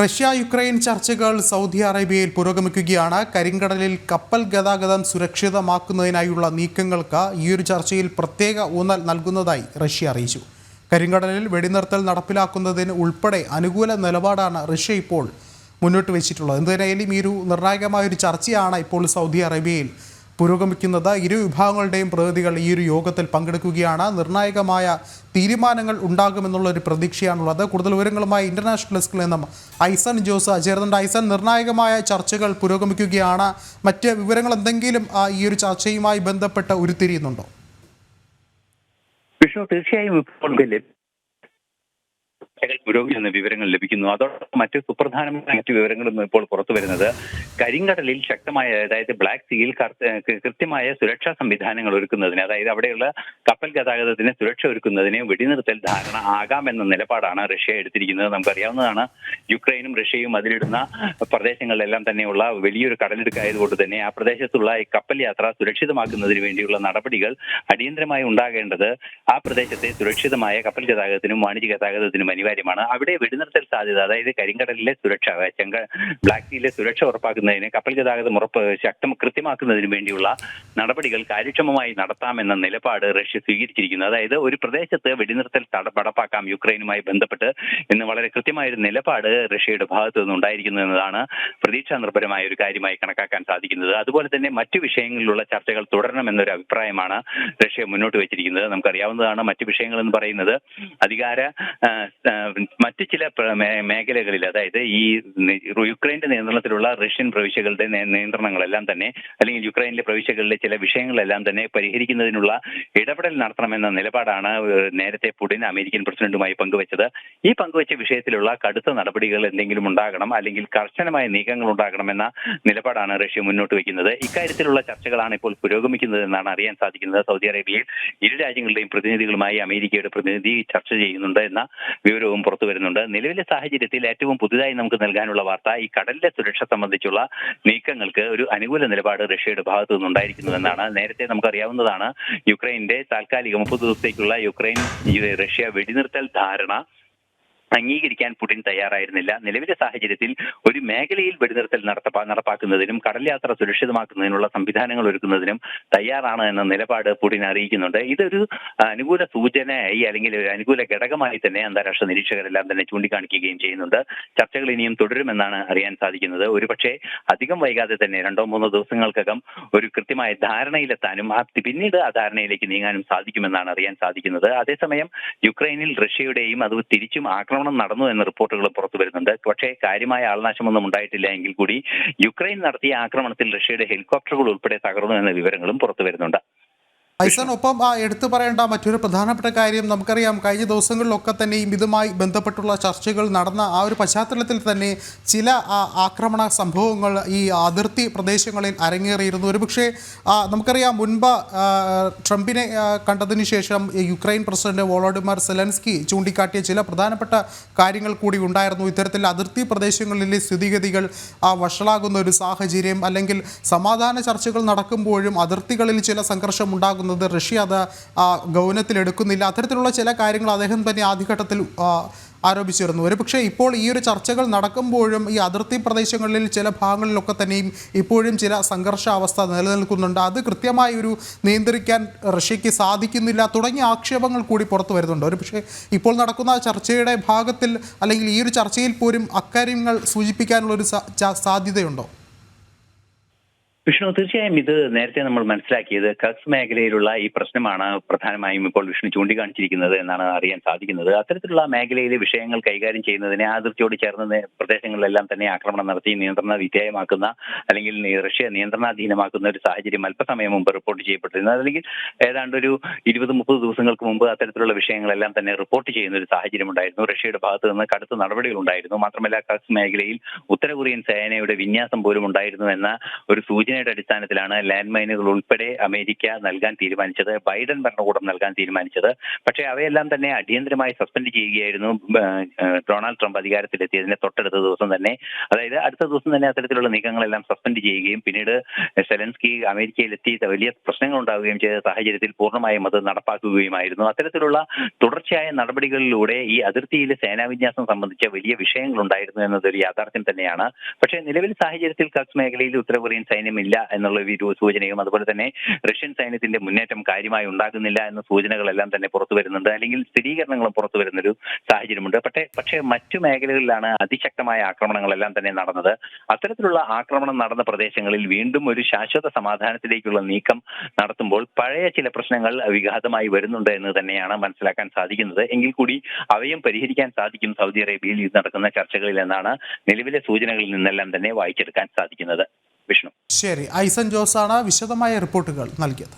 Russia Ukraine ചർച്ചകൾ Saudi അറേബ്യയിൽ പുരോഗമിക്കുകയാണ്. കരിങ്കടലിൽ കപ്പൽ ഗതാഗതം സുരക്ഷിതമാക്കുന്നതിനായുള്ള നീക്കങ്ങൾക്ക് ഈയൊരു ചർച്ചയിൽ പ്രത്യേക ഊന്നൽ നൽകുന്നതായി റഷ്യ അറിയിച്ചു. കരിങ്കടലിൽ വെടിനിർത്തൽ നടപ്പിലാക്കുന്നതിന് ഉൾപ്പെടെ അനുകൂല നിലപാടാണ് റഷ്യ ഇപ്പോൾ മുന്നോട്ട് വെച്ചിട്ടുള്ളത്. എന്തിനായാലും ഈ ഒരു നിർണായകമായ ഒരു ചർച്ചയാണ് ഇപ്പോൾ സൗദി അറേബ്യയിൽ പുരോഗമിക്കുന്നത് ഇരു വിഭാഗങ്ങളുടെയും പ്രതിനിധികൾ ഈ ഒരു യോഗത്തിൽ പങ്കെടുക്കുകയാണ്. നിർണായകമായ തീരുമാനങ്ങൾ ഉണ്ടാകുമെന്നുള്ള ഒരു പ്രതീക്ഷയാണുള്ളത്. കൂടുതൽ വിവരങ്ങളുമായി ഇന്റർനാഷണൽ ഡെസ്കിൽ നിന്നും ഐസൺ ജോസ് ചേർന്നുണ്ട് ഐസൺ നിർണായകമായ ചർച്ചകൾ പുരോഗമിക്കുകയാണ്. മറ്റ് വിവരങ്ങൾ എന്തെങ്കിലും ഈ ഒരു ചർച്ചയുമായി ബന്ധപ്പെട്ട് ഉരുത്തിരിയുന്നുണ്ടോ? വിഷ്ണു തീർച്ചയായും പുരോഗമിക്കുന്ന വിവരങ്ങൾ ലഭിക്കുന്നു. അതോടൊപ്പം മറ്റ് സുപ്രധാനമായ മറ്റ് വിവരങ്ങളും ഇപ്പോൾ പുറത്തു വരുന്നത് കരിങ്കടലിൽ ശക്തമായ അതായത് ബ്ലാക്ക് സീയിൽ കൃത്യമായ സുരക്ഷാ സംവിധാനങ്ങൾ ഒരുക്കുന്നതിന് അതായത് അവിടെയുള്ള കപ്പൽ ഗതാഗതത്തിന് സുരക്ഷ ഒരുക്കുന്നതിന് വെടിനിർത്തൽ ധാരണ ആകാമെന്ന നിലപാടാണ് റഷ്യ എടുത്തിരിക്കുന്നത്. നമുക്കറിയാവുന്നതാണ് യുക്രൈനും റഷ്യയും അതിലിടുന്ന പ്രദേശങ്ങളിലെല്ലാം തന്നെയുള്ള വലിയൊരു കടലിടുക്കായതുകൊണ്ട് തന്നെ ആ പ്രദേശത്തുള്ള ഈ കപ്പൽ യാത്ര സുരക്ഷിതമാക്കുന്നതിന് വേണ്ടിയുള്ള നടപടികൾ അടിയന്തരമായി ഉണ്ടാകേണ്ടത് ആ പ്രദേശത്തെ സുരക്ഷിതമായ കപ്പൽ ഗതാഗതത്തിനും വാണിജ്യ ഗതാഗതത്തിനും അനിവാര്യമാണ്. അവിടെ വെടിനിർത്തൽ സാധ്യത അതായത് കരിങ്കടലിലെ സുരക്ഷ ചെങ്ക ബ്ലാക്ക് സീയിലെ സുരക്ഷ ഉറപ്പാക്കുന്നതിന് കപ്പൽ ഗതാഗതം ഉറപ്പ് ശക്തം കൃത്യമാക്കുന്നതിന് വേണ്ടിയുള്ള നടപടികൾ കാര്യക്ഷമമായി നടത്താമെന്ന നിലപാട് റഷ്യ സ്വീകരിച്ചിരിക്കുന്നു. അതായത് ഒരു പ്രദേശത്ത് വെടിനിർത്തൽ നടപ്പാക്കാം യുക്രൈനുമായി ബന്ധപ്പെട്ട് എന്ന് വളരെ കൃത്യമായ ഒരു നിലപാട് റഷ്യയുടെ ഭാഗത്തു നിന്ന് ഉണ്ടായിരിക്കുന്നു എന്നതാണ് പ്രതീക്ഷാ നിർഭരമായ ഒരു കാര്യമായി കണക്കാക്കാൻ സാധിക്കുന്നത്. അതുപോലെ തന്നെ മറ്റു വിഷയങ്ങളിലുള്ള ചർച്ചകൾ തുടരണമെന്നൊരു അഭിപ്രായമാണ് റഷ്യ മുന്നോട്ട് വെച്ചിരിക്കുന്നത്. നമുക്കറിയാവുന്നതാണ് മറ്റു വിഷയങ്ങൾ എന്ന് പറയുന്നത് അധികാര മറ്റു ചില മേഖലകളിൽ അതായത് ഈ യുക്രൈന്റെ നിയന്ത്രണത്തിലുള്ള റഷ്യൻ പ്രവിശ്യകളുടെ നിയന്ത്രണങ്ങളെല്ലാം തന്നെ അല്ലെങ്കിൽ യുക്രൈനിലെ പ്രവിശ്യകളിലെ ചില വിഷയങ്ങളെല്ലാം തന്നെ പരിഹരിക്കുന്നതിനുള്ള ഇടപെടൽ നടത്തണമെന്ന നിലപാടാണ് നേരത്തെ പുടിൻ അമേരിക്കൻ പ്രസിഡന്റുമായി പങ്കുവച്ചത്. ഈ പങ്കുവച്ച വിഷയത്തിലുള്ള കടുത്ത നടപടികൾ എന്തെങ്കിലും ഉണ്ടാകണം അല്ലെങ്കിൽ കർശനമായ നീക്കങ്ങൾ ഉണ്ടാകണമെന്ന നിലപാടാണ് റഷ്യ മുന്നോട്ട് വയ്ക്കുന്നത്. ഇക്കാര്യത്തിലുള്ള ചർച്ചകളാണ് ഇപ്പോൾ പുരോഗമിക്കുന്നതെന്നാണ് അറിയാൻ സാധിക്കുന്നത്. സൗദി അറേബ്യയിൽ ഇരു രാജ്യങ്ങളുടെയും പ്രതിനിധികളുമായി അമേരിക്കയുടെ പ്രതിനിധി ചർച്ച ചെയ്യുന്നുണ്ട് എന്ന വിവരവും പുറത്തു വരുന്നുണ്ട് നിലവിലെ സാഹചര്യത്തിൽ ഏറ്റവും പുതുതായി നമുക്ക് നൽകാനുള്ള വാർത്ത ഈ കടലിലെ സുരക്ഷ സംബന്ധിച്ചുള്ള നീക്കങ്ങൾക്ക് ഒരു അനുകൂല നിലപാട് റഷ്യയുടെ ഭാഗത്തു നിന്നുണ്ടായിരിക്കുന്നതെന്നാണ് നേരത്തെ നമുക്കറിയാവുന്നതാണ്. യുക്രൈന്റെ താൽക്കാലിക മുപ്പത് ദിവസത്തേക്കുള്ള യുക്രൈൻ റഷ്യ വെടിനിർത്തൽ ധാരണ അംഗീകരിക്കാൻ പുടിൻ തയ്യാറായിരുന്നില്ല. നിലവിലെ സാഹചര്യത്തിൽ ഒരു മേഖലയിൽ വെടിനിർത്തൽ നടത്തപ്പാ നടപ്പാക്കുന്നതിനും കടൽ യാത്ര സുരക്ഷിതമാക്കുന്നതിനുള്ള സംവിധാനങ്ങൾ ഒരുക്കുന്നതിനും തയ്യാറാണ് എന്ന നിലപാട് പുടിൻ അറിയിക്കുന്നുണ്ട്. ഇതൊരു അനുകൂല സൂചനയായി അല്ലെങ്കിൽ ഒരു അനുകൂല ഘടകമായി തന്നെ അന്താരാഷ്ട്ര നിരീക്ഷകരെല്ലാം തന്നെ ചൂണ്ടിക്കാണിക്കുകയും ചെയ്യുന്നുണ്ട്. ചർച്ചകൾ ഇനിയും തുടരുമെന്നാണ് അറിയാൻ സാധിക്കുന്നത്. ഒരുപക്ഷെ അധികം വൈകാതെ തന്നെ രണ്ടോ മൂന്നോ ദിവസങ്ങൾക്കകം ഒരു കൃത്യമായ ധാരണയിലെത്താനും പിന്നീട് ആ ധാരണയിലേക്ക് നീങ്ങാനും സാധിക്കുമെന്നാണ് അറിയാൻ സാധിക്കുന്നത്. അതേസമയം യുക്രൈനിൽ റഷ്യയുടെയും അത് തിരിച്ചും ആക്രമണം നടന്നു എന്ന റിപ്പോർട്ടുകൾ പുറത്തു വരുന്നുണ്ട്. പക്ഷേ കാര്യമായ ആൾനാശമൊന്നും ഉണ്ടായിട്ടില്ല എങ്കിൽ കൂടി യുക്രൈൻ നടത്തിയ ആക്രമണത്തിൽ റഷ്യയുടെ ഹെലികോപ്റ്ററുകൾ ഉൾപ്പെടെ തകർന്നു എന്ന വിവരങ്ങളും പുറത്തു വരുന്നുണ്ട്. ഐസൻ ഒപ്പം ആ എടുത്തു പറയേണ്ട മറ്റൊരു പ്രധാനപ്പെട്ട കാര്യം നമുക്കറിയാം. കഴിഞ്ഞ ദിവസങ്ങളിലൊക്കെ തന്നെയും ഇതുമായി ബന്ധപ്പെട്ടുള്ള ചർച്ചകൾ നടന്ന ആ ഒരു പശ്ചാത്തലത്തിൽ തന്നെ ചില ആക്രമണ സംഭവങ്ങൾ ഈ അതിർത്തി പ്രദേശങ്ങളിൽ അരങ്ങേറിയിരുന്നു. ഒരുപക്ഷെ നമുക്കറിയാം മുൻപ് ട്രംപിനെ കണ്ടതിന് ശേഷം യുക്രൈൻ പ്രസിഡന്റ് വോളോഡിമർ സെലൻസ്കി ചൂണ്ടിക്കാട്ടിയ ചില പ്രധാനപ്പെട്ട കാര്യങ്ങൾ കൂടി ഉണ്ടായിരുന്നു. ഇത്തരത്തിൽ അതിർത്തി പ്രദേശങ്ങളിലെ സ്ഥിതിഗതികൾ ആ, വഷളാകുന്ന ഒരു സാഹചര്യം അല്ലെങ്കിൽ സമാധാന ചർച്ചകൾ നടക്കുമ്പോഴും അതിർത്തികളിൽ ചില സംഘർഷം ഉണ്ടാകുന്നത് റഷ്യ അത് ഗൗനത്തിലെടുക്കുന്നില്ല അത്തരത്തിലുള്ള ചില കാര്യങ്ങൾ അദ്ദേഹം തന്നെ ആദ്യഘട്ടത്തിൽ ആരോപിച്ചിരുന്നു. ഒരു പക്ഷേ ഇപ്പോൾ ഈ ഒരു ചർച്ചകൾ നടക്കുമ്പോഴും ഈ അതിർത്തി പ്രദേശങ്ങളിൽ ചില ഭാഗങ്ങളിലൊക്കെ തന്നെയും ഇപ്പോഴും ചില സംഘർഷാവസ്ഥ നിലനിൽക്കുന്നുണ്ട്. അത് കൃത്യമായി ഒരു നിയന്ത്രിക്കാൻ റഷ്യക്ക് സാധിക്കുന്നില്ല തുടങ്ങിയ ആക്ഷേപങ്ങൾ കൂടി പുറത്തു വരുന്നുണ്ട്. ഒരു പക്ഷേ ഇപ്പോൾ നടക്കുന്ന ചർച്ചയുടെ ഭാഗത്തിൽ അല്ലെങ്കിൽ ഈ ഒരു ചർച്ചയിൽ പോലും അക്കാര്യങ്ങൾ സൂചിപ്പിക്കാനുള്ള ഒരു സാധ്യതയുണ്ടോ? വിഷ്ണു തീർച്ചയായും ഇത് നേരത്തെ നമ്മൾ മനസ്സിലാക്കിയത് കക്സ് മേഖലയിലുള്ള ഈ പ്രശ്നമാണ് പ്രധാനമായും ഇപ്പോൾ വിഷ്ണു ചൂണ്ടിക്കാണിച്ചിരിക്കുന്നത് എന്നാണ് അറിയാൻ സാധിക്കുന്നത്. അത്തരത്തിലുള്ള മേഖലയിലെ വിഷയങ്ങൾ കൈകാര്യം ചെയ്യുന്നതിനെ അതിർത്തിയോട് ചേർന്ന പ്രദേശങ്ങളിലെല്ലാം തന്നെ ആക്രമണം നടത്തി നിയന്ത്രണ വിധേയമാക്കുന്ന അല്ലെങ്കിൽ റഷ്യ നിയന്ത്രണാധീനമാക്കുന്ന ഒരു സാഹചര്യം അല്പസമയം മുമ്പ് റിപ്പോർട്ട് ചെയ്യപ്പെട്ടിരുന്നു. അല്ലെങ്കിൽ ഏതാണ്ട് ഒരു ഇരുപത് മുപ്പത് ദിവസങ്ങൾക്ക് മുമ്പ് അത്തരത്തിലുള്ള വിഷയങ്ങളെല്ലാം തന്നെ റിപ്പോർട്ട് ചെയ്യുന്ന ഒരു സാഹചര്യം ഉണ്ടായിരുന്നു. റഷ്യയുടെ ഭാഗത്ത് നിന്ന് കടുത്ത നടപടികൾ ഉണ്ടായിരുന്നു. മാത്രമല്ല കക്സ് മേഖലയിൽ ഉത്തര കൊറിയൻ സേനയുടെ വിന്യാസം പോലും ഉണ്ടായിരുന്നു എന്ന ഒരു സൂചന സൂചനയുടെ അടിസ്ഥാനത്തിലാണ് ലാൻഡ് മൈനുകൾ ഉൾപ്പെടെ അമേരിക്ക നൽകാൻ തീരുമാനിച്ചത് ബൈഡൻ ഭരണകൂടം നൽകാൻ തീരുമാനിച്ചത്. പക്ഷേ അവയെല്ലാം തന്നെ അടിയന്തരമായി സസ്പെൻഡ് ചെയ്യുകയായിരുന്നു ഡൊണാൾഡ് ട്രംപ് അധികാരത്തിലെത്തിയതിന്റെ തൊട്ടടുത്ത ദിവസം തന്നെ. അതായത് അടുത്ത ദിവസം തന്നെ അത്തരത്തിലുള്ള നീക്കങ്ങളെല്ലാം സസ്പെൻഡ് ചെയ്യുകയും പിന്നീട് സെലൻസ്കി അമേരിക്കയിലെത്തി വലിയ പ്രശ്നങ്ങൾ ഉണ്ടാവുകയും ചെയ്ത സാഹചര്യത്തിൽ പൂർണമായും അത് നടപ്പാക്കുകയുമായിരുന്നു. അത്തരത്തിലുള്ള തുടർച്ചയായ നടപടികളിലൂടെ ഈ അതിർത്തിയിലെ സേനാവിന്യാസം സംബന്ധിച്ച വലിയ വിഷയങ്ങൾ ഉണ്ടായിരുന്നു എന്നതൊരു യാഥാർത്ഥ്യം തന്നെയാണ്. പക്ഷേ നിലവിൽ സാഹചര്യത്തിൽ കച്ച് മേഖലയിൽ ഉത്തര കൊറിയൻ സൈന്യമില്ല എന്നുള്ള ഒരു സൂചനയും അതുപോലെ തന്നെ റഷ്യൻ സൈന്യത്തിന്റെ മുന്നേറ്റം കാര്യമായി ഉണ്ടാകുന്നില്ല എന്ന സൂചനകളെല്ലാം തന്നെ പുറത്തു വരുന്നുണ്ട്. അല്ലെങ്കിൽ സ്ഥിരീകരണങ്ങളും പുറത്തു വരുന്നൊരു സാഹചര്യമുണ്ട്. പക്ഷേ പക്ഷേ മറ്റു മേഖലകളിലാണ് അതിശക്തമായ ആക്രമണങ്ങളെല്ലാം തന്നെ നടന്നത്. അത്തരത്തിലുള്ള ആക്രമണം നടന്ന പ്രദേശങ്ങളിൽ വീണ്ടും ഒരു ശാശ്വത സമാധാനത്തിലേക്കുള്ള നീക്കം നടത്തുമ്പോൾ പഴയ ചില പ്രശ്നങ്ങൾ വിഘാതമായി വരുന്നുണ്ട് എന്ന് തന്നെയാണ് മനസ്സിലാക്കാൻ സാധിക്കുന്നത്. എങ്കിൽ കൂടി അവയും പരിഹരിക്കാൻ സാധിക്കും സൗദി അറേബ്യയിൽ ഇത് നടക്കുന്ന ചർച്ചകളിൽ എന്നാണ് നിലവിലെ സൂചനകളിൽ നിന്നെല്ലാം തന്നെ വായിച്ചെടുക്കാൻ സാധിക്കുന്നത്. ശരി. ഐസൻ ജോസാണ് വിശദമായ റിപ്പോർട്ടുകൾ നൽകിയത്.